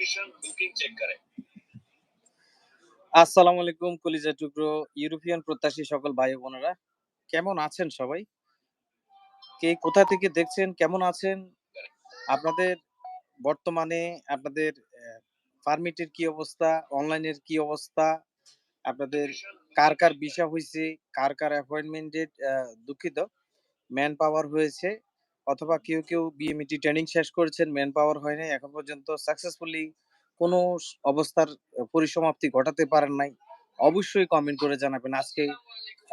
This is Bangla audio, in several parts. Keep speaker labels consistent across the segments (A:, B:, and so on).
A: कंडीशन बुकिंग चेक करें
B: আসসালামু আলাইকুম কলিজা টুকরো ইউরোপিয়ান প্রত্যাশী সকল ভাই ও বোনেরা কেমন আছেন সবাই কে কোথা থেকে দেখছেন কেমন আছেন আপনাদের বর্তমানে আপনাদের পারমিটের কি অবস্থা অনলাইনের কি অবস্থা আপনাদের কার কার ভিসা হয়েছে কার কার অ্যাপয়েন্টমেন্টের দুঃখিত ম্যান পাওয়ার হয়েছে অথবা কেউ কেউ বিএমইটি ট্রেনিং শেষ করেছেন ম্যান পাওয়ার হয় নাই এখন পর্যন্ত সাকসেসফুলি কোনো অবস্থার পরিসমাপ্তি ঘটাতে পারেন নাই, অবশ্যই কমেন্ট করে জানাবেন। আজকে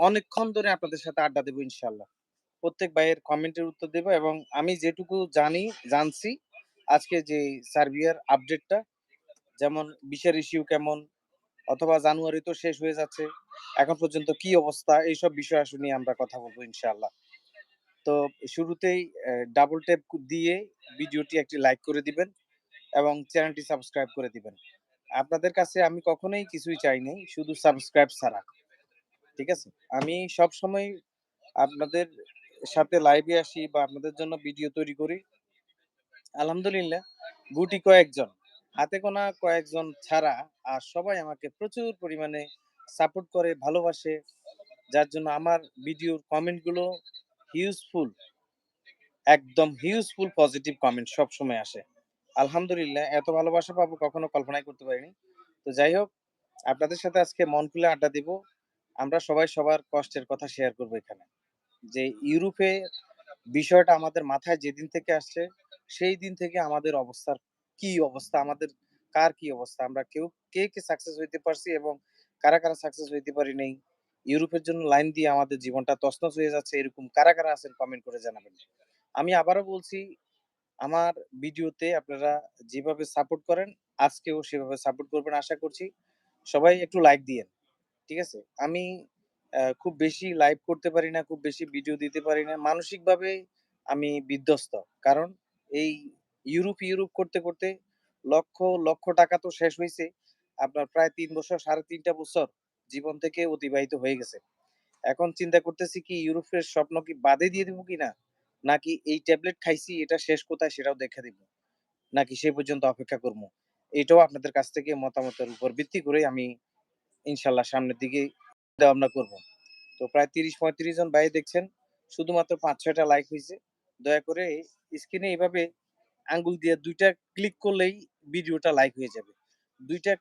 B: অনেকক্ষণ ধরে আপনাদের সাথে আড্ডা দেবো ইনশাল্লাহ প্রত্যেক ভাইয়ের কমেন্টের উত্তর দেবো এবং আমি যেটুকু জানি, জানছি, আজকে যে সার্বিয়ার আপডেটটা যেমন বিশের ইস্যু কেমন, অথবা জানুয়ারি তো শেষ হয়ে যাচ্ছে, এখন পর্যন্ত কি অবস্থা, এইসব বিষয় আসলে নিয়ে আমরা কথা বলব ইনশাআল্লাহ। তো শুরুতেই ডাবল ট্যাপ দিয়ে ভিডিওটি একটি লাইক করে দিবেন এবং চ্যানেলটি সাবস্ক্রাইব করে দিবেন। আপনাদের কাছে আমি কখনোই কিছুই চাই নাই, শুধু সাবস্ক্রাইব ছাড়া। ঠিক আছে? আমি সব সময় আপনাদের সাথে লাইভে আসি বা আপনাদের জন্য ভিডিও তৈরি করি। আলহামদুলিল্লাহ, গুটি কয়েকজন, হাতে গোনা কয়েকজন ছাড়া আর সবাই আমাকে প্রচুর পরিমাণে সাপোর্ট করে, ভালোবাসে, যার জন্য আমার ভিডিওর কমেন্টগুলো হিউজফুল একদম হিউজফুল পজিটিভ কমেন্ট সব সময় আসে। আলহামদুলিল্লাহ, এত ভালোবাসা পাবো, কখনো কল্পনাই করতে পারিনি। তো যাই হোক, আপনাদের সাথে আজকে মন খুলে আড্ডা দিব। আমরা সবাই সবার কষ্টের কথা শেয়ার করব এখানে। যে ইউরোপে বিষয়টা আমাদের মাথায় যেদিন থেকে আসছে, সেই দিন থেকে আমাদের অবস্থার কি অবস্থা, আমাদের কার কি অবস্থা, আমরা কেউ, কে কে সাকসেস হইতে পারছি এবং কারা কারা সাকসেস হইতে পারি নাই ইউরোপের জন্য লাইন দিয়ে আমাদের জীবনটা তছনছ হয়ে যাচ্ছে, এরকম কারা কারা আছেন কমেন্ট করে জানাবেন। আমি আবারও বলছি, আমার ভিডিওতে আপনারা যেভাবে সাপোর্ট করেন, আজকেও সেভাবে সাপোর্ট করবেন আশা করছি। সবাই একটু লাইক দিয়েন, ঠিক আছে? আমি খুব বেশি লাইভ করতে পারি না, খুব বেশি ভিডিও দিতে পারি না। মানসিকভাবে আমি বিধ্বস্ত, কারণ এই ইউরোপ ইউরোপ করতে করতে লক্ষ লক্ষ টাকা তো শেষ হয়েছে আপনার প্রায় তিন বছর, সাড়ে তিনটা বছর জীবন থেকে অতিবাহিত হয়ে গেছে। এখন চিন্তা করতেছি কি, ইউরোপের স্বপ্ন কি বাদে দিয়ে দিব কিনা নাকি এই ট্যাবলেট খাইছি, এটা শেষ কোথায় সেটাও দেখা দিব। নাকি সে পর্যন্ত অপেক্ষা করব? এটাও আপনাদের কাছ থেকে মতামতের উপর ভিত্তি করে আমি ইনশাল্লাহ সামনের দিকে ভাবনা করব। তো প্রায় তিরিশ পঁয়ত্রিশ জন ভাই দেখছেন, শুধুমাত্র পাঁচ, ছয়টা লাইক হয়েছে। দয়া করে স্ক্রিনে এইভাবে আঙ্গুল দিয়ে দুইটা ক্লিক করলেই ভিডিওটা লাইক হয়ে যাবে। দুইটা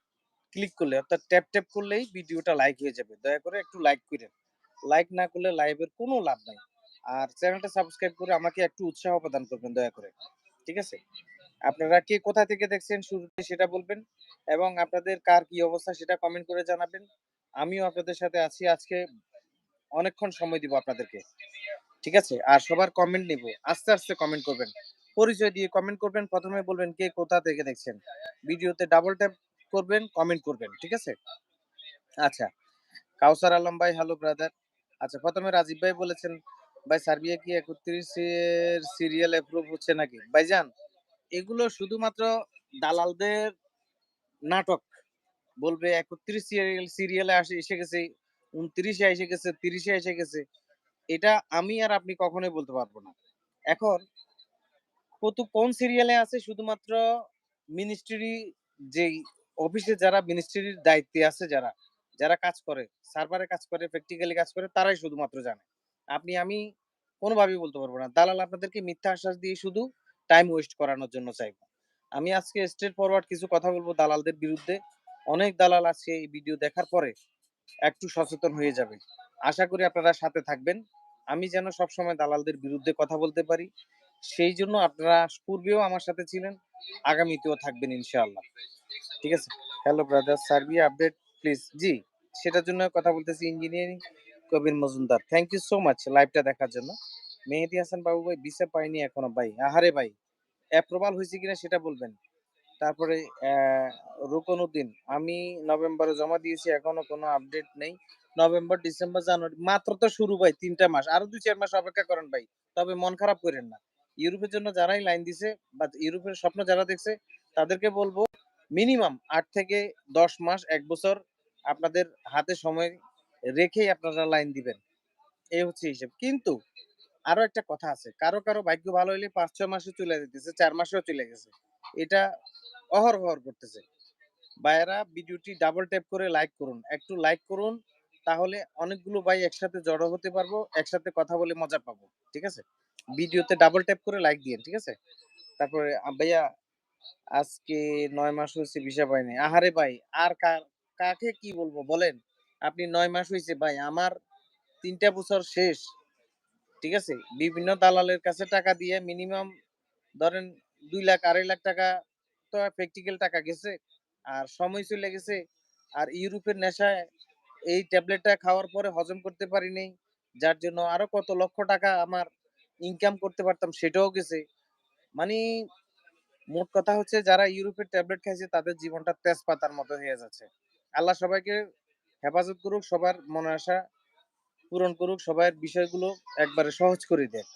B: ক্লিক করলে, অর্থাৎ ট্যাপ ট্যাপ করলেই ভিডিওটা লাইক হয়ে যাবে। দয়া করে একটু লাইক করেন। লাইক না করলে লাইভের কোনো লাভ নাই। আর চ্যানেলটা সাবস্ক্রাইব করে আমাকে একটু উৎসাহ প্রদান করবেন দয়া করে। ঠিক আছে? আপনারা কে কোথা থেকে দেখছেন শুরুতে সেটা বলবেন এবং আপনাদের কার কি অবস্থা সেটা কমেন্ট করে জানাবেন। আমিও আপনাদের সাথে আছি আজকে। অনেকক্ষণ সময় দিব আপনাদেরকে। ঠিক আছে? আর সবার কমেন্ট নিব। আস্তে আস্তে কমেন্ট করবেন। পরিচয় দিয়ে কমেন্ট করবেন। প্রথমে বলবেন কে কোথা থেকে দেখছেন। ভিডিওতে ডাবল ট্যাপ করবেন কমেন্ট করবেন, ঠিক আছে? আচ্ছা কাউসার আলম ভাই হ্যালো ব্রাদার আচ্ছা প্রথমে রাজীব ভাই বলেছেন, ভাই, সার্বিয়া কি একত্রিশের সিরিয়াল অ্যাপ্রুভ হচ্ছে নাকি? ভাইজান, এগুলো শুধুমাত্র দালালদের নাটক। বলবে একত্রিশ সিরিয়াল সিরিয়ালে আসে, এসে গেছে, উনত্রিশে এসে গেছে, তিরিশে এসে গেছে। এটা আমি আর আপনি কখনোই বলতে পারব না। এখন, কত, কোন সিরিয়ালে আছে শুধুমাত্র মিনিস্ট্রি যেই অফিসে যারা মিনিস্ট্রির দায়িত্বে আছে যারা যারা কাজ করে সার্ভারে কাজ করে প্র্যাকটিক্যালি কাজ করে, তারাই শুধুমাত্র জানে। আপনি, আমি কোনোভাবেই বলতে পারব না। দালাল আপনাদেরকে মিথ্যা আশ্বাস দিয়ে শুধু টাইম ওয়েস্ট করানোর জন্য চাইব। আমি আজকে স্ট্রেট ফরওয়ার্ড কিছু কথা বলব দালালদের বিরুদ্ধে। অনেক দালাল আছে এই ভিডিও দেখার পরে একটু সচেতন হয়ে যাবে। আশা করি আপনারা সাথে থাকবেন। আমি যেন সবসময় দালালদের বিরুদ্ধে কথা বলতে পারি। সেই জন্য আপনারা পূর্বেও আমার সাথে ছিলেন, আগামীতেও থাকবেন ইনশাআল্লাহ। ঠিক আছে? Hello brother Serbia update please জি, সেটার জন্য কথা বলতেছি engineering Kabir Majumdar. Thank you so much লাইভটা দেখার জন্য। মেহেদি হাসান বাবু ভাই ভিসা পাইনি এখনও ভাই। আহারে ভাই অ্যাপ্রুভাল হয়েছে কিনা সেটা বলবেন। তারপরে রুকন উদ্দিন আমি নভেম্বরে জমা দিয়েছি, এখনও কোনো আপডেট নেই। নভেম্বর, ডিসেম্বর, জানুয়ারি, মাত্র তো শুরু ভাই, তিনটা মাস। আরও দুই চার মাস অপেক্ষা করেন ভাই, তবে মন খারাপ করেন না। ইউরোপের জন্য যারাই লাইন দিছে বা ইউরোপের স্বপ্ন যারা দেখছে, তাদেরকে বলব মিনিমাম আট থেকে দশ মাস, এক বছর আপনাদের হাতে সময় রেখেই আপনারা লাইন দিবেন এই হচ্ছে হিসেব কিন্তু আরও একটা কথা আছে, কারও কারও ভাগ্য ভালো হলে পাঁচ, ছয় মাসে চলে যেতেছে, চার মাসেও চলে গেছে এটা অহরহ করতেছে। ভাইয়েরা, ভিডিওটি ডাবল ট্যাপ করে লাইক করুন। একটু লাইক করুন। তাহলে অনেকগুলো ভাই একসাথে জড়ো হতে পারব। একসাথে কথা বলে মজা পাবো। ঠিক আছে? ভিডিওতে ডাবল ট্যাপ করে লাইক দিয়েন। ঠিক আছে? তারপরে ভাইয়া আজকে ৯ মাস হইছে ভিসা পাই নাই। আহারে ভাই, আর কাকে কি বলব বলেন? আপনি ৯ মাস হইছে ভাই, আমার ৩ টা বছর শেষ। ঠিক আছে? বিভিন্ন দালালের কাছে টাকা দিয়ে মিনিমাম ধরেন ২ লাখ ২.৫ লাখ টাকা তো প্র্যাকটিক্যাল টাকা গেছে। আর সময় চলে গেছে। আর ইউরোপের নেশায় এই ট্যাবলেটটা খাওয়ার পরে হজম করতে পারি নাই। যার জন্য আরও কত লক্ষ টাকা আমার ইনকাম করতে পারতাম সেটাও গেছে। মানি মোট কথা হচ্ছে যারা ইউরোপের ট্যাবলেট খাইছে তাদের জীবনটা তেজপাতার মতো হয়ে যাচ্ছে। আল্লাহ সবাইকে হেফাজত করুক, সবার মনের আশা পূরণ করুক, সবার বিষয়গুলো একবারে সহজ করে দেয়।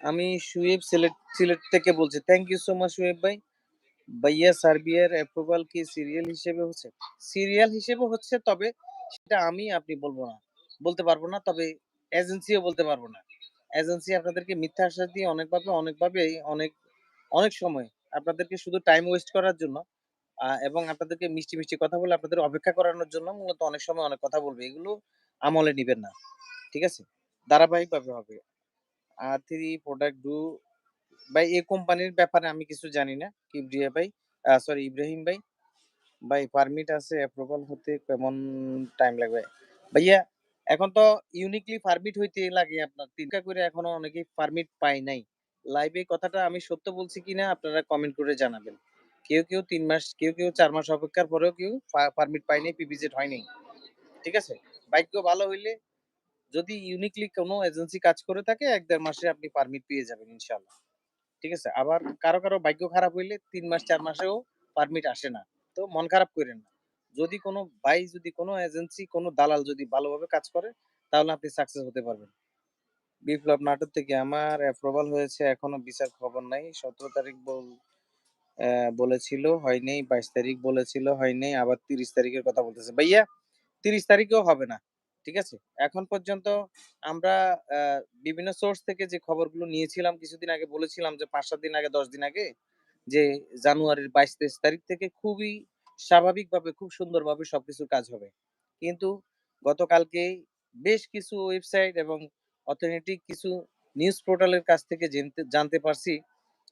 B: আমি সুয়েব সিলেট সিলেট থেকে বলছি। Thank you so much Suyeb ভাই। ভাইয়া সার্বিয়ার অ্যাপ্রুভাল কি সিরিয়াল হিসেবে হচ্ছে? সিরিয়াল হিসেবে হচ্ছে তবে সেটা আমি আপনি বলব না। বলতে পারব না। তবে এজেন্সিও বলতে পারব না। এজেন্সি আপনাদেরকে মিথ্যা আশ্বাস দিয়ে অনেকভাবে অনেকভাবেই অনেক অনেক সময় আপনাদেরকে শুধু টাইম ওয়েস্ট করার জন্য এবং আপনাদেরকে মিষ্টি, মিষ্টি কথা বলে আপনাদের অপেক্ষা করানোর জন্য মূলত অনেক সময় অনেক কথা বলবে। এগুলো আমলে নিবেন না। ঠিক আছে? ধারাবাহিকভাবে হবে। আর 3 প্রোডাক্ট ডু ভাই এই কোম্পানির ব্যাপারে আমি কিছু জানি না। কিবরিয়া ভাই, সরি ইব্রাহিম ভাই। ভাই পারমিট আছে অ্যাপ্রুভাল হতে কেমন টাইম লাগবে? ভাইয়া এখন তো ইউনিকলি পারমিট হইতে লাগে আপনার ৩ টা করে এখনও অনেকেই পারমিট পায় নাই। লাইভে কথাটা আমি সত্য বলছি কিনা আপনারা কমেন্ট করে জানাবেন। কেউ, কেউ তিন মাস, কেউ, কেউ চার মাস অপেক্ষার পরেও কেউ পারমিট পায় নাই, পিপিজেড হয় নাই। ঠিক আছে? ভাগ্য ভালো হইলে যদি ইউনিকলি কোনো এজেন্সি কাজ করে থাকে এক দেড় মাসে আপনি পারমিট পেয়ে যাবেন ইনশাআল্লাহ। ঠিক আছে? আবার কারও, কারও ভাগ্য খারাপ হইলে তিন মাস চার মাসেও পারমিট আসে না। তো মন খারাপ কইরেন না। যদি কোনো ভাই যদি কোনো এজেন্সি কোনো দালাল যদি ভালোভাবে কাজ করে তাহলে আপনি সাকসেস হতে পারবেন। বিপ্লব নাটক থেকে আমার অ্যাপ্রুভাল হয়েছে এখনও বিচার খবর নাই। ১৭ তারিখ বল বলেছিল হয় নাই, ২২ তারিখ বলেছিল হয় নাই, আবার ৩০ তারিখের কথা বলতেছে। ভাইয়া ৩০ তারিখেও হবে না। ঠিক আছে? এখন পর্যন্ত আমরা বিভিন্ন সোর্স থেকে যে খবরগুলো নিয়েছিলাম কিছুদিন আগে বলেছিলাম যে ৫-৭ দিন আগে ১০ দিন আগে যে জানুয়ারির ২২-২৩ তারিখ থেকে খুবই স্বাভাবিকভাবে খুব সুন্দরভাবে সবকিছুর কাজ হবে। কিন্তু গতকালকেই বেশ কিছু ওয়েবসাইট এবং অথেন্টিক কিছু নিউজ পোর্টালের কাছ থেকে জানতে পারছি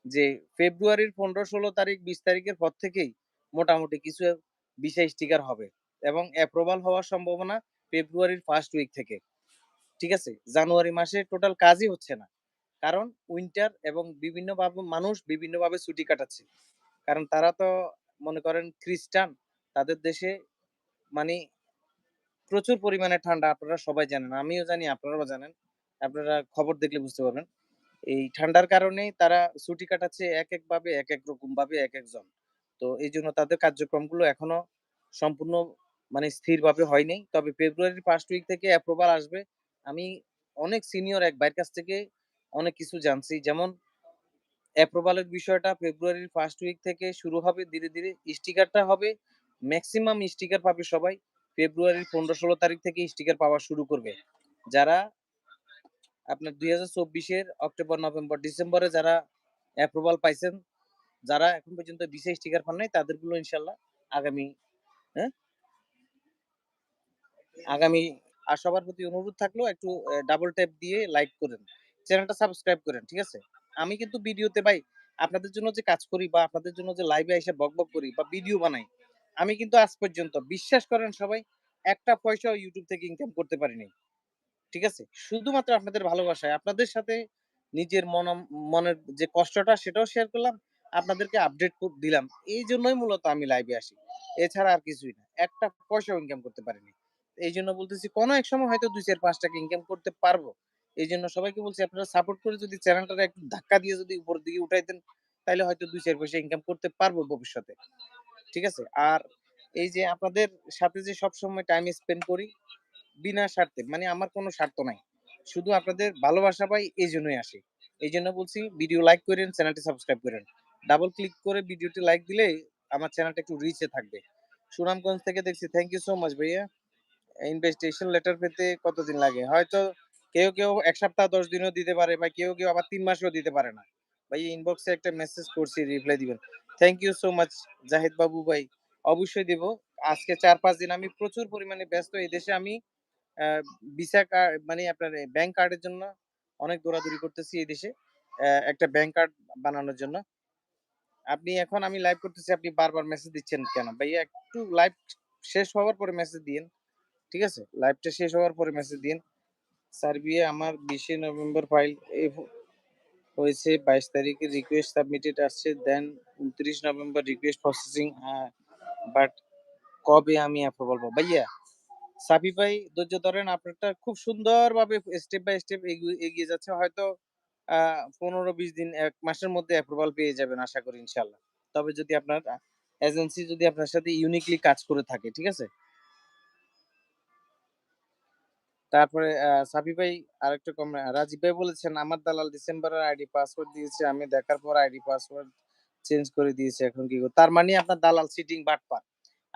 B: যে ফেব্রুয়ারির ১৫-১৬ তারিখ ২০ তারিখের পর থেকেই মোটামুটি কিছু ভিসা স্টিকার হবে এবং অ্যাপ্রুভাল হওয়ার সম্ভাবনা ফেব্রুয়ারির ফার্স্ট উইক থেকে। ঠিক আছে? জানুয়ারি মাসে টোটাল কাজই হচ্ছে না। কারণ উইন্টার এবং বিভিন্নভাবে মানুষ বিভিন্নভাবে ছুটি কাটাচ্ছে। কারণ তারা তো মনে করেন খ্রিস্টান। তাদের দেশে মানে প্রচুর পরিমাণে ঠান্ডা, আপনারা সবাই জানেন। আমিও জানি, আপনারাও জানেন। আপনারা খবর দেখলে বুঝতে পারবেন। এই ঠান্ডার কারণেই তারা ছুটি কাটাচ্ছে একেকভাবে একেক রকমভাবে একেকজন। তো এই জন্য তাদের কার্যক্রমগুলো এখনও সম্পূর্ণ মানে স্থিরভাবে হয় নাই। তবে ফেব্রুয়ারির ফার্স্ট উইক থেকে অ্যাপ্রুভাল আসবে। আমি অনেক সিনিয়র এক ভাইয়ের কাছ থেকে অনেক কিছু জানছি। যেমন অ্যাপ্রুভালের বিষয়টা ফেব্রুয়ারির ফার্স্ট উইক থেকে শুরু হবে ধীরে, ধীরে। স্টিকারটা হবে ম্যাক্সিমাম স্টিকার পাবে সবাই ফেব্রুয়ারির ১৫-১৬ তারিখ থেকে স্টিকার পাওয়া শুরু করবে। যারা আপনার ২০২৪ এর অক্টোবর, নভেম্বর, ডিসেম্বরে যারা অ্যাপ্রুভাল পাইছেন, যারা এখন পর্যন্ত ভিসা স্টিকার পান নাই তাদেরগুলো ইনশাআল্লাহ আগামী হ্যাঁ? আগামী আর সবার প্রতি অনুরোধ থাকল একটু ডাবল ট্যাপ দিয়ে লাইক করেন। চ্যানেলটা সাবস্ক্রাইব করেন। ঠিক আছে? আমি কিন্তু ভিডিওতে ভাই আপনাদের জন্য যে কাজ করি বা আপনাদের জন্য যে লাইভে এসে বকবক করি বা ভিডিও বানাই, আমি কিন্তু আজ পর্যন্ত বিশ্বাস করেন সবাই একটা পয়সাও ইউটিউব থেকে ইনকাম করতে পারি নাই। ঠিক আছে? শুধুমাত্র আপনাদের ভালোবাসায় আপনাদের সাথে নিজের মন মনের যে কষ্টটা সেটাও শেয়ার করলাম। আপনাদেরকে আপডেট দিলাম। এইজন্যই মূলত আমি লাইভে আসি। এছাড়া আর কিছুই না। একটা পয়সাও ইনকাম করতে পারিনি। এইজন্য বলতেছি কোনো এক সময় হয়তো ২, ৪, ৫ টাকা ইনকাম করতে পারব। এইজন্য সবাইকে বলছি আপনারা সাপোর্ট করে যদি চ্যানেলটারে একটু ধাক্কা দিয়ে যদি উপরের দিকে উঠাইতেন, তাহলে হয়তো ২, ৪ পয়সা ইনকাম করতে পারব ভবিষ্যতে। ঠিক আছে? আর এই যে আপনাদের সাথে যে সবসময় টাইম স্পেন্ড করি বিনা স্বার্থে মানে আমার কোনো স্বার্থ নাই। শুধু আপনাদের ভালোবাসা পাই এইজন্যই আসি। এইজন্য বলছি ভিডিও লাইক কইরেন, চ্যানেলটি সাবস্ক্রাইব করেন ডাবল ক্লিক করে ভিডিওটি লাইক দিলেই আমার চ্যানেলটা একটু রিচ থাকবে। সুনামগঞ্জ থেকে দেখছি। থ্যাংক ইউ সো মাচ ভাইয়া। ইনভিটেশন লেটার পেতে কতদিন লাগে? হয়তো কেউ, কেউ এক সপ্তাহ দশ দিনও দিতে পারে বা কেউ, কেউ আবার তিন মাসেও দিতে পারে না। ভাই ইনবক্সে একটা মেসেজ করছি রিপ্লাই দিবেন। Thank you so much Zahid Babu ভাই। অবশ্যই দিব। আজকে ৪-৫ দিন আমি প্রচুর পরিমাণে ব্যস্ত। এই দেশে আমি ভিসা কার্ড মানে আপনার ব্যাংক কার্ডের জন্য অনেক দৌড়াদৌড়ি করতেছি এই দেশে। একটা ব্যাংক কার্ড বানানোর জন্য। আপনি এখন আমি লাইভ করতেছি, আপনি বারবার মেসেজ দিচ্ছেন কেন? ভাইয়া একটু লাইভ শেষ হওয়ার পরে মেসেজ দিন ঠিক আছে? লাইভটা শেষ হওয়ার পরে মেসেজ দিয়েন। সার্বিয়া আমার ২০শে নভেম্বর ফাইল হয়েছে ২২ তারিখে রিকোয়েস্ট সাবমিটেড আসছে। Then ২৯ November request processing but কবে আমি অ্যাপ্রুভাল পাবো? ভাইয়া সাফি ভাই ধৈর্য ধরেন আপনারটা খুব সুন্দরভাবে স্টেপ বাই স্টেপ এগিয়ে যাচ্ছে। হয়তো আ ১৫-২০ দিন এক মাসের মধ্যে অ্যাপ্রুভাল পেয়ে যাবেন আশা করি ইনশাআল্লাহ। তবে যদি আপনার এজেন্সি যদি আপনার সাথে ইউনিকলি কাজ করে থাকে, ঠিক আছে? তারপরে সাফি ভাই আরেকটা কম রাজীব ভাই বলেছেন, "আমার দালাল ডিসেম্বরের আইডি পাসওয়ার্ড দিয়েছে। আমি দেখার পর আইডি পাসওয়ার্ড চেঞ্জ করে দিয়েছি। এখন কি তার মানে আপনার দালাল চিটিং বাটপার।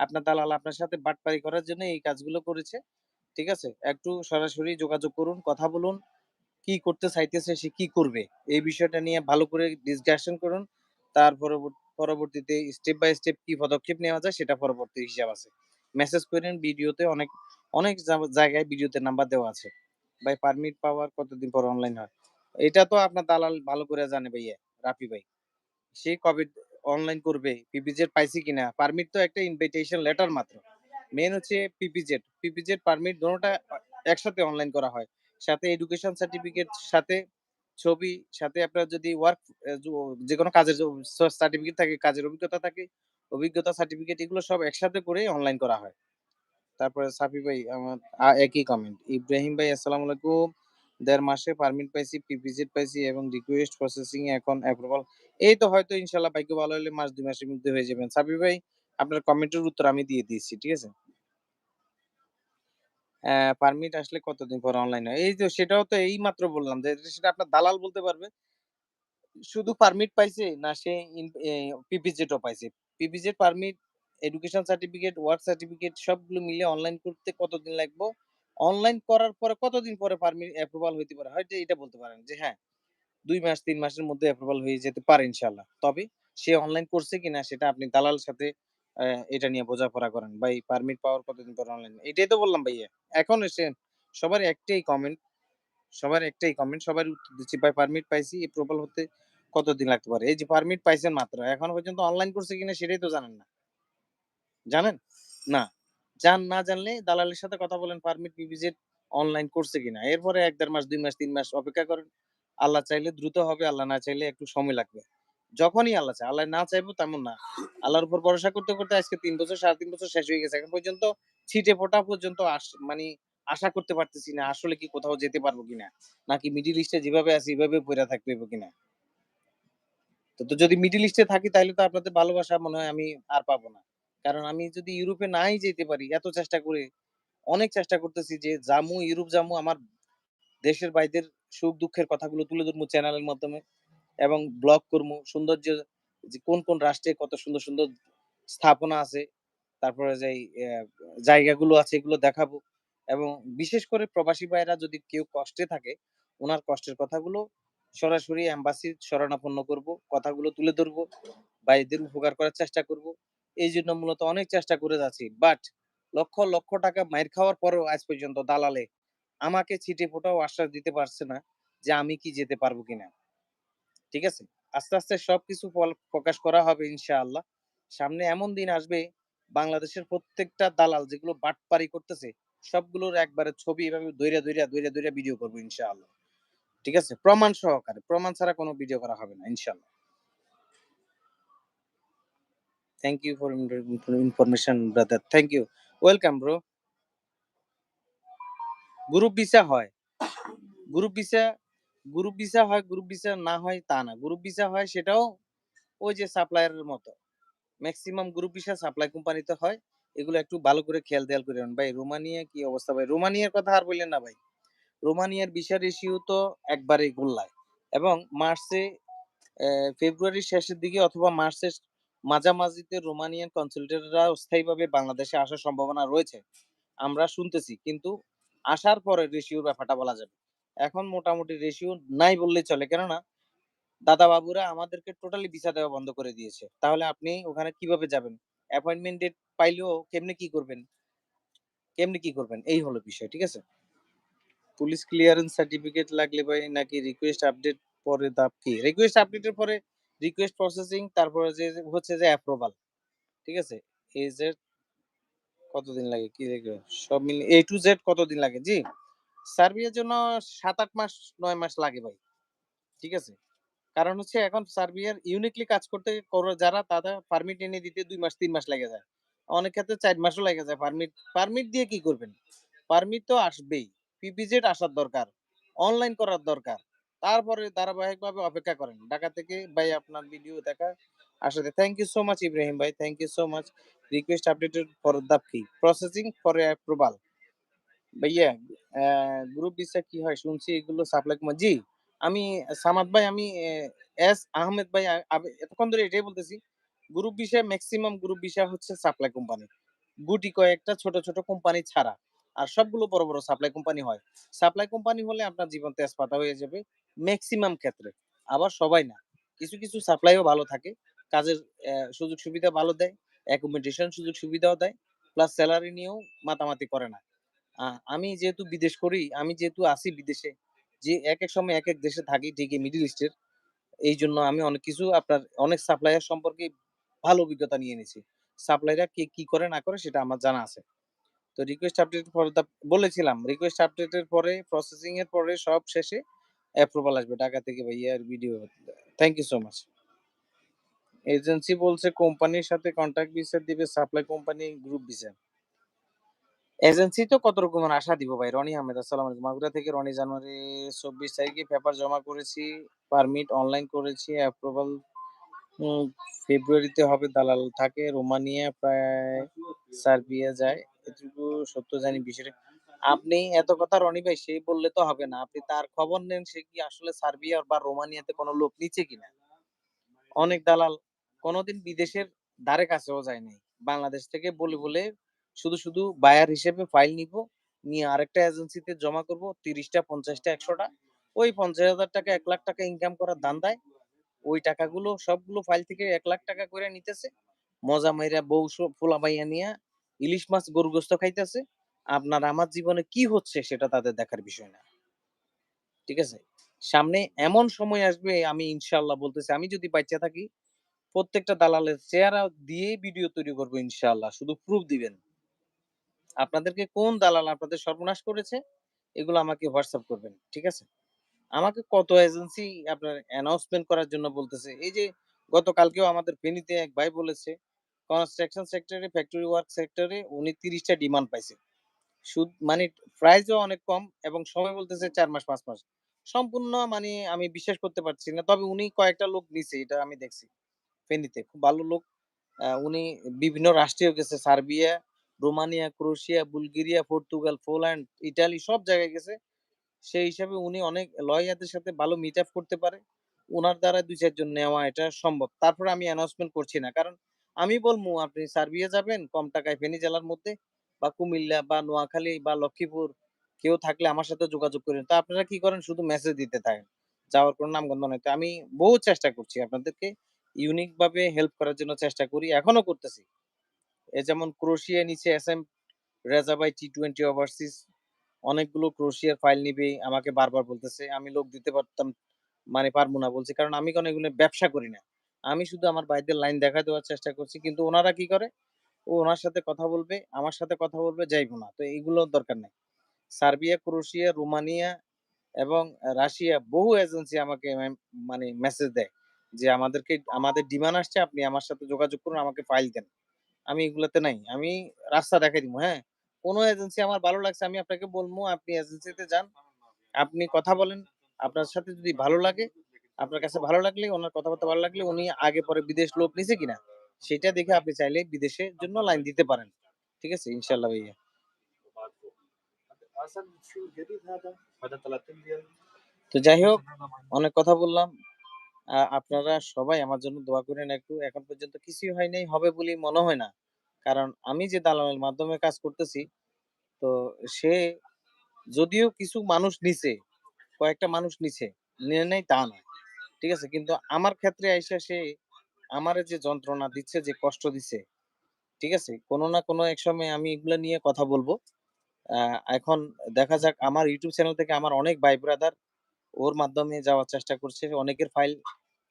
B: আপনার দালাল আপনার সাথে বাটপারি করার জন্য এই কাজগুলো করেছে। ঠিক আছে? একটু সরাসরি যোগাযোগ করুন, কথা বলুন। কি করতে চাইতেছে, সে কি করবে? এই বিষয়টা নিয়ে ভালো করে ডিসকাশন করুন। তার পরবর্তীতে স্টেপ বাই স্টেপ কি পদক্ষেপ নেওয়া যায় সেটা পরবর্তী হিসাব আছে। মেসেজ কইরেন ভিডিওতে অনেক, অনেক জায়গায় ভিডিওতে নাম্বার দেওয়া আছে। ভাই পারমিট পাওয়ার কতদিন পর অনলাইন হয়? এটা তো আপনার দালাল ভালো করে জানে ভাইয়া, রাফি ভাই। সে কবে অনলাইন করবে, পিপিজেড পাইছে কিনা? পারমিট তো একটা ইনভিটেশন লেটার মাত্র। মেইন হচ্ছে পিপিজেড। পিপিজেড পারমিট দোনোটা আ একসাথে অনলাইন করা হয়। সাথে এডুকেশন সার্টিফিকেট, সাথে ছবি, সাথে আপনার যদি ওয়ার্ক এ জো যেকোনো কাজের সার্টিফিকেট থাকে, কাজের অভিজ্ঞতা থাকে, অভিজ্ঞতা সার্টিফিকেট এগুলো সব একসাথে করেই অনলাইন করা হয়। তারপরে সাফি ভাই আমার একই কমেন্ট। ইব্রাহিম ভাই আসসালামু আলাইকুম। দেড় মাসে পারমিট পাইছি, পিপিজেড পাইছি এবং রিকোয়েস্ট প্রসেসিং এখন অ্যাপ্রুভাল এই তো হয়তো ইনশাআল্লাহ ভাগ্য ভালো হলে মাস ২ মাসের মধ্যে হয়ে যাবেন। সাফি ভাই আপনার কমেন্টের উত্তর আমি দিয়ে দিয়েছি। ঠিক আছে? পারমিট আসলে কতদিন পর অনলাইন হয়? এই সেটাও তো এইমাত্র বললাম যে সেটা আপনার দালাল বলতে পারবে। শুধু পারমিট পাইছে না সে ইন এ ও পাইছে। PPZ permit, education certificate, work certificate সবগুলো মিলে অনলাইন করতে কতদিন লাগবো? অনলাইন করার পরে কতদিন পরে পারমি অ্যাপ্রুভাল হইতে পারে? হয়তো এটা বলতে পারেন যে হ্যাঁ, ২ মাস তিন মাসের মধ্যে অ্যাপ্রুভাল হয়ে যেতে পারে ইনশাআল্লাহ। তবে সে অনলাইন করছে কিনা সেটা আপনি দালাল সাথে এটা নিয়ে বোঝাপড়া করেন। ভাই পারমিট পাওয়ার কতদিন পর অনলাইন? এটাই তো বললাম ভাইয়া। এখন এসে সবার একটাই কমেন্ট, সবার একটাই কমেন্ট, সবার উত্তর দিচ্ছি ভাই পারমিট পাইছি, অ্যাপ্রুভাল হতে কতদিন লাগতে পারে? এই যে পারমিট পাইছেন মাত্র। এখন পর্যন্ত অনলাইন করছে কিনা সেটাই তো জানেন না। জানেন? না। জান না জানলে দালালের সাথে কথা বলেন পারমিট পিপিজেড অনলাইন করছে কিনা। এরপরে এক দেড় মাস, দুই মাস, তিন মাস অপেক্ষা করেন। আল্লাহ চাইলে দ্রুত হবে, আল্লাহ না চাইলে একটু সময় লাগবে। যখনই আল্লাহ চায়। আল্লাহ না চাইব তেমন না। আল্লাহর উপর ভরসা করতে, করতে আজকে ৩ বছর ৩.৫ বছর শেষ হয়ে গেছে। এখন পর্যন্ত ছিটে ফোঁটা পর্যন্ত মানি আশা করতে পারতেছি না আসলে কি কোথাও যেতে পারব কিনা। নাকি মিডল ইস্টে যেভাবে আছি এভাবে পইড়া থাকতে হইব কিনা। তো, যদি মিডল ইস্টে থাকি তাহলে তো আপনাদের ভালোবাসা মনে হয় আমি আর পাবো না। কারণ আমি যদি ইউরোপে নাই যেতে পারি এত চেষ্টা করে, অনেক চেষ্টা করতেছি যে জামু ইউরোপ জামু আমার দেশের ভাইদের সুখ দুঃখের কথাগুলো তুলে ধরবো চ্যানেলের মাধ্যমে এবং ব্লগ করব সৌন্দর্য যে কোন, কোন রাষ্ট্রে কত সুন্দর, সুন্দর স্থাপনা আছে। তারপরে অ্যা জায়গাগুলো আছে এগুলো দেখাবো এবং বিশেষ করে প্রবাসী ভাইরা যদি কেউ কষ্টে থাকে, ওনার কষ্টের কথাগুলো সরাসরি এম্বাসির শরণাপন্ন করব। কথাগুলো তুলে ধরবো। ভাইদের উপকার করার চেষ্টা করব। এই জন্য মূলত অনেক চেষ্টা করে যাচ্ছি। বাট লক্ষ, লক্ষ টাকা মাইর খাওয়ার পরেও আজ পর্যন্ত দালালে আমাকে ছিটে ফোটাও আশ্বাস দিতে পারছে না যে আমি কি যেতে পারব কিনা। ঠিক আছে? আস্তে, আস্তে সবকিছু ফল প্রকাশ করা হবে ইনশাআল্লাহ। সামনে এমন দিন আসবে বাংলাদেশের প্রত্যেকটা দালাল যেগুলো বাটপারি করতেছে সবগুলোর একবারে ছবি এভাবে দৈরা দৈরা ধইরা, ধইরা ভিডিও করব ইনশাআল্লাহ। ঠিক আছে? প্রমাণ সহকারে। প্রমাণ ছাড়া কোনো ভিডিও করা হবে না ইনশাআল্লাহ। Thank you for information brother. Thank you. Welcome bro. Group visa হয়। গ্রুপ ভিসা, গ্রুপ ভিসা হয়, গ্রুপ ভিসা না হয় তা না। গ্রুপ ভিসা হয় সেটাও ওই যে সাপ্লায়ার এর মতো। মেক্সিমাম গ্রুপ ভিসা সাপ্লাই কোম্পানিতে হয়। এগুলো একটু ভালো করে খেয়াল-দেয়াল কইরেন। ভাই রোমানিয়া কি অবস্থা ভাই? রোমানিয়ার কথা আর বইলেন না ভাই। রোমানিয়ার ভিসা রেশিও তো একবারে গোল্লায় এবং মার্চে ফেব্রুয়ারির শেষের দিকে অথবা মার্চের মাঝামাঝিতে রোমানিয়ান কনসালটেন্টরা স্থায়ীভাবে বাংলাদেশে আসার সম্ভাবনা রয়েছে। আমরা শুনতেছি। কিন্তু আসার পরে রেশিওর ব্যাপারটা বলা যাবে। এখন মোটামুটি রেশিও নাই বললেই চলে। কেননা দাদা বাবুরা আমাদেরকে টোটালি ভিসা দেওয়া বন্ধ করে দিয়েছে। তাহলে আপনি ওখানে কীভাবে যাবেন? অ্যাপয়েন্টমেন্ট ডেট পাইলেও কেমনে কি করবেন? কেমনে কি করবেন? এই হলো বিষয়। ঠিক আছে? পুলিশ ক্লিয়ারেন্স সার্টিফিকেট লাগলে ভাই, নাকি রিকোয়েস্ট আপডেট পরে ধাপ কি? রিকোয়েস্ট আপডেটের পরে রিকোয়েস্ট প্রসেসিং তারপরে যে হচ্ছে যে অ্যাপ্রুভাল। ঠিক আছে? এজেড কতদিন লাগে? কি লাগে? সব মিলিয়ে A to Z কতদিন লাগে? জি। সার্বিয়ার জন্য ৭-৮ মাস ৯ মাস লাগে ভাই। ঠিক আছে? কারণ হচ্ছে এখন সার্বিয়ার ইউনিকলি কাজ করতে করে যারা তাদের পারমিট এনে দিতে ২ মাস ৩ মাস লেগে যায়। অনেক ক্ষেত্রে চার মাসও লেগে যায় পারমিট। পারমিট দিয়ে কি করবেন? পারমিট তো আসবেই। পিপিজেড আসার দরকার। অনলাইন করার দরকার। তারপরে ধারাবাহিকভাবে অপেক্ষা করেন। ঢাকা থেকে ভাই আপনার ভিডিও দেখা আসলে thank you so much Ibrahim ভাই। Thank you so much. Request updated for ধাপ কি? Processing for approval. ভাইয়া গ্রুপ ভিসা কি হয়? শুনছি এগুলো সাপ্লাই জি, আমি সামাদ ভাই আমি এস আহমেদ ভাই এতক্ষণ ধরে এটাই বলতেছি। Group visa maximum group visa হচ্ছে সাপ্লাই কোম্পানি। গুটি কয়েকটা ছোট, ছোট কোম্পানি ছাড়া। আর সবগুলো বড়, বড় সাপ্লাই কোম্পানি হয়। সাপ্লাই কোম্পানি হলে আপনার জীবন তেজপাতা হয়ে যাবে ম্যাক্সিমাম ক্ষেত্রে। আবার সবাই না। কিছু, কিছু সাপ্লাইও ভালো থাকে। কাজের সুযোগ সুবিধা ভালো দেয়। অ্যাকোমোডেশন সুযোগ সুবিধাও দেয়। প্লাস স্যালারি নিয়েও মাতামাতি করে না। আমি যেহেতু বিদেশ করি, আমি যেহেতু আছি বিদেশে, যে এক এক সময় এক এক দেশে থাকি ঠিকই মিডল ইস্টের। এই জন্য আমি অনেক কিছু আপনার অনেক সাপ্লায়ার সম্পর্কে ভালো অভিজ্ঞতা নিয়ে নিছি। সাপ্লাইরা কে কি করে না করে সেটা আমার জানা আছে। তো রিকোয়েস্ট আপডেট দা বলেছিলাম রিকোয়েস্ট আপডেটের পরে প্রসেসিং এর পরে সব শেষে অ্যাপ্রুভাল আসবে ঢাকা থেকে ভাইয়ার video. Thank you so much. Agency বলছে কোম্পানির সাথে কন্ট্রাক্ট ভিসা দিবে supply company group visa. Agency তো কত রকমের আশা দিব ভাই। রনি আহমেদ, আসসালামু আলাইকুম। মাগুরা থেকে রনি জানুয়ারি ২৪ তারিখে পেপার জমা করেছি। পারমিট অনলাইন করেছি। অ্যাপ্রুভাল ফেব্রুয়ারিতে হবে, দালাল থাকে, রোমানিয়া প্রায় সার্বিয়া যায়। এটুকু সত্য জানি বিষয়টা আপনি এত কথা রনি ভাই, সেই বললে তো হবে না। আপনি তার খবর নেন, সে কি আসলে সার্বিয়া বা রোমানিয়াতে কোনো লোক নিচ্ছে কিনা? অনেক দালাল কোনদিন বিদেশের ধারে কাছেও যায় নাই। বাংলাদেশ থেকে বলে, বলে শুধু, শুধু বায়ার হিসেবে ফাইল নিব নিয়ে আরেকটা এজেন্সিতে জমা করব ৩০ টা, ৫০ ওই ১০০ টা। ওই ৳৫০,০০০ ৳১,০০,০০০ টাকা ইনকাম করার ধান্দায় ওই টাকাগুলো সবগুলো ফাইল থেকে এক লাখ টাকা করে নিতেছে। মজা মাইরা বউ পোলা মাইয়া নিয়া ইলিশ মাছ, গরু গোস্ত খাইতেছে। আপনার আমার জীবনে কি হচ্ছে সেটা তাদের দেখার বিষয় না। ঠিক আছে? সামনে এমন সময় আসবে আমি ইনশাআল্লাহ বলতেছি আমি যদি বাইচ্চা থাকি প্রত্যেকটা দালালের চেহারা দিয়েই ভিডিও তৈরি করব ইনশাআল্লাহ। শুধু প্রুফ দিবেন। আপনাদেরকে কোন দালাল আপনাদের সর্বনাশ করেছে এগুলো আমাকে WhatsApp করবেন। ঠিক আছে? আমাকে কত এজেন্সি আপনার অ্যানাউন্সমেন্ট করার জন্য বলতেছে। এই যে গতকালকেও আমাদের ফেনীতে এক ভাই বলেছে কনস্ট্রাকশন সেক্টরে, ফ্যাক্টরি ওয়ার্ক সেক্টরে উনি তিরিশটা ডিমান্ড পাইছে। সুদ মানে প্রাইসও অনেক কম এবং সময় বলতেছে চার মাস পাঁচ মাস। সম্পূর্ণ মানে আমি বিশ্বাস করতে পারছি না। তবে উনি কয়েকটা লোক নিছে এটা আমি দেখছি। ফেনীতে খুব ভালো লোক। উনি বিভিন্ন রাষ্ট্রেও গেছে Serbia, Romania, Croatia, Bulgaria, Portugal, Poland, Italy সব জায়গায় গেছে। সেই হিসাবে উনি অনেক লয়ারদের সাথে ভালো মিট আপ করতে পারে। উনার দ্বারা ২-৪ জন নেওয়া এটা সম্ভব। তারপরে আমি অ্যানাউন্সমেন্ট করছি না। কারণ আমি বলমু আপনি সার্বিয়া যাবেন কম টাকায় ফেনী জেলার মধ্যে বা কুমিল্লা বা নোয়াখালী বা লক্ষ্মীপুর কেউ থাকলে আমার সাথে যোগাযোগ করেন। তা আপনারা কি করেন শুধু মেসেজ দিতে থাকেন। যাওয়ার কোনো নামগন্ধ নাই। তো আমি বহু চেষ্টা করছি আপনাদেরকে ইউনিক ভাবে হেল্প করার জন্য চেষ্টা করি। এখনও করতেছি। এ যেমন ক্রোয়েশিয়া নিছে এসএম রেজা ভাই টি-টোয়েন্টি ওভারসিজ অনেকগুলো ক্রোয়েশিয়ার ফাইল নিবে আমাকে বারবার বলতেছে। আমি লোক দিতে পারতাম মানে পারব না বলছি। কারণ আমি কোনো এগুলো ব্যবসা করি না। আমি শুধু আমার ভাইদের লাইন দেখা দেওয়ার চেষ্টা করছি। কিন্তু ওনারা কি করে? ও উনার সাথে কথা বলবে, আমার সাথে কথা বলবে, যাইবো না। তো এগুলোর দরকার নাই। সার্বিয়া, ক্রোশিয়া রোমানিয়া এবং রাশিয়া বহু এজেন্সি আমাকে মানে মেসেজ দেয় যে, "আমাদেরকে আমাদের ডিমান্ড আসছে আপনি আমার সাথে যোগাযোগ করুন, আমাকে ফাইল দেন।" আমি এগুলাতে নাই। আমি রাস্তা দেখাই দিব হ্যাঁ? কোন এজেন্সি আমার ভালো লাগছে আমি আপনাকে বলব আপনি এজেন্সিতে যান। আপনি কথা বলেন। আপনার সাথে যদি ভালো লাগে, আপনার কাছে ভালো লাগলে উনার কথাবার্তা ভালো লাগলে উনি আগে পরে বিদেশ লোক নিছে কিনা সেটা দেখে আপনি চাইলে বিদেশের জন্য লাইন দিতে পারেন। ঠিক আছে? ইনশাআল্লাহ ভাইয়া। তো যাই হোক অনেক কথা বললাম। আপনারা সবাই আমার জন্য দোয়া করেন একটু। এখন পর্যন্ত কিছুই হয় নাই, হবে বলেই মনে হয় না। কারণ আমি যে দালালের মাধ্যমে কাজ করতেছি, তো সে যদিও কিছু মানুষ নিছে, কয়েকটা মানুষ নিছে, নেয় নাই তা না। ঠিক আছে? কিন্তু আমার ক্ষেত্রে আইসা সে আমার যে যন্ত্রণা দিচ্ছে, যে কষ্ট দিছে, ঠিক আছে? কোনো না কোনো এক সময় আমি এগুলা নিয়ে কথা বলব। এখন দেখা যাক আমার ইউটিউব চ্যানেল থেকে আমার অনেক ভাই ব্রাদার ওর মাধ্যমে যাওয়ার চেষ্টা করছে। অনেকের ফাইল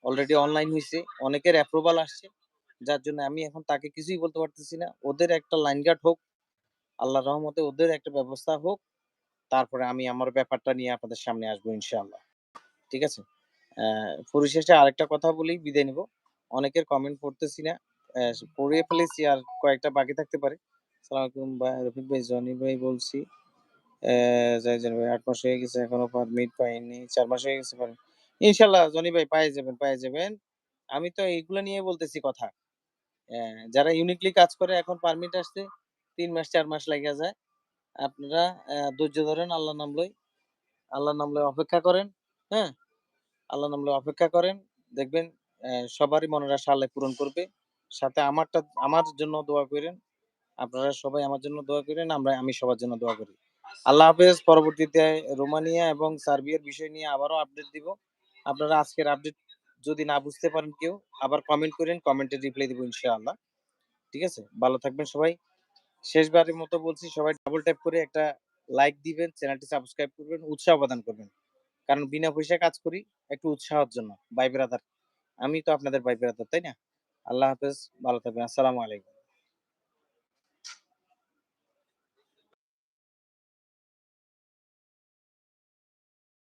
B: অলরেডি অনলাইন হয়েছে অনেকের অ্যাপ্রুভাল আসছে। যার জন্য আমি এখন তাকে কিছুই বলতে পারতেছি না। ওদের একটা লাইন গার্ড হোক। আল্লাহর রহমতে ওদের একটা ব্যবস্থা হোক। তারপরে আমি আমার ব্যাপারটা নিয়ে আপনাদের সামনে আসব ইনশাআল্লাহ। ঠিক আছে? পরিশেষে আরেকটা কথা বলেই বিদায় নিবো। অনেকের কমেন্ট পড়তেছি না। অ্যা পড়ে ফেলেছি আর কয়েকটা বাকি থাকতে পারে। আসসালামু আলাইকুম ভাই, রফিক ভাই, জনি ভাই বলছি। জাহিদ ভাই ৮ মাস হয়ে গেছে এখনও পারমিট পাইনি। চার মাস হয়ে গেছে পারমিট ইনশাআল্লাহ জনি ভাই পাইয়ে যাবেন, পাইয়ে যাবেন। আমি তো এইগুলা নিয়ে বলতেছি কথা। যারা ইউনিকলি কাজ করে এখন পারমিট আসতে তিন মাস চার মাস লাইগা যায়। আপনারা ধৈর্য ধরেন আল্লাহর নাম লই। আল্লাহর নাম লয়ে অপেক্ষা করেন। হ্যাঁ? আল্লাহর নাম লয়ে অপেক্ষা করেন। দেখবেন সবারই মনের আশা আল্লাহ পূরণ করবে। সাথে আমারটা আমার জন্য দোয়া করেন আপনারা সবাই আমার জন্য দোয়া করেন আমরা আমি সবার জন্য দোয়া করি। আল্লাহ হাফেজ। পরবর্তীতে রোমানিয়া এবং সার্বিয়ার বিষয় নিয়ে আবারও আপডেট দিব। আপনারা আজকের আপডেট যদি না বুঝতে পারেন কেউ আবার কমেন্ট করেন কমেন্টে রিপ্লাই দিব ইনশাআল্লাহ। ঠিক আছে? ভালো থাকবেন সবাই। শেষবারের মতো বলছি সবাই ডাবল ট্যাপ করে একটা লাইক দিবেন, চ্যানেলটি সাবস্ক্রাইব করবেন, উৎসাহ প্রদান করবেন। কারণ বিনা পয়সায় কাজ করি একটু উৎসাহর জন্য। ভাই ব্রাদার। আমি তো আপনাদের ভাই ব্রাদার, তাই না? আল্লাহ হাফেজ। ভালো থাকবেন। আসসালামু আলাইকুম।